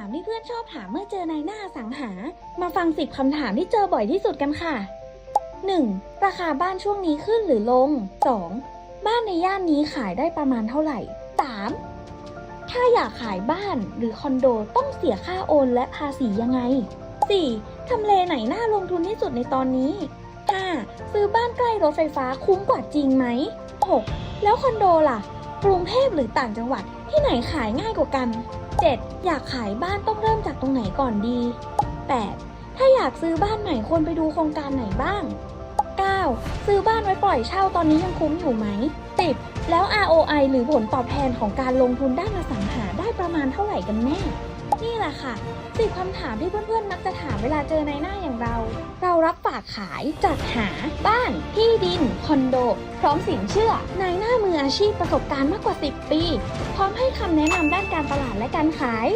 ามที่เพื่อนชอบถามเมื่อเจอนายหน้าสังหา มาฟังสิบคำถามที่เจอบ่อยที่สุดกันค่ะ 1. ราคาบ้านช่วงนี้ขึ้นหรือลง 2. บ้านในย่านนี้ขายได้ประมาณเท่าไหร่ 3. ถ้าอยากขายบ้านหรือคอนโดต้องเสียค่าโอนและภาษียังไง 4. ทำเลไหนน่าลงทุนที่สุดในตอนนี้ 5. ซื้อบ้านใกล้รถไฟฟ้าคุ้มกว่าจริงไหม 6. แล้วคอนโดล่ะ กรุงเทพหรือต่างจังหวัดที่ไหนขายง่ายกว่ากัน 7. อยากขายบ้านต้องเริ่มจากตรงไหนก่อนดี 8. ถ้าอยากซื้อบ้านใหม่ควรไปดูโครงการไหนบ้าง 9. ซื้อบ้านไว้ปล่อยเช่าตอนนี้ยังคุ้มอยู่ไหม 10. แล้ว ROI หรือผลตอบแทนของการลงทุนด้านอสังหาได้ประมาณเท่าไหร่กันแน่ นี่แหละค่ะสิบคำถามที่เพื่อนๆมักจะถามเวลาเจอในหน้าอย่างเรา รับฝากขายจัดหา บ้าน ที่ดิน คอนโด พร้อมสินเชื่อนายหน้ามืออาชีพประสบการณ์มากกว่า 10 ปี พร้อมให้คำแนะนำด้านการตลาดและการขาย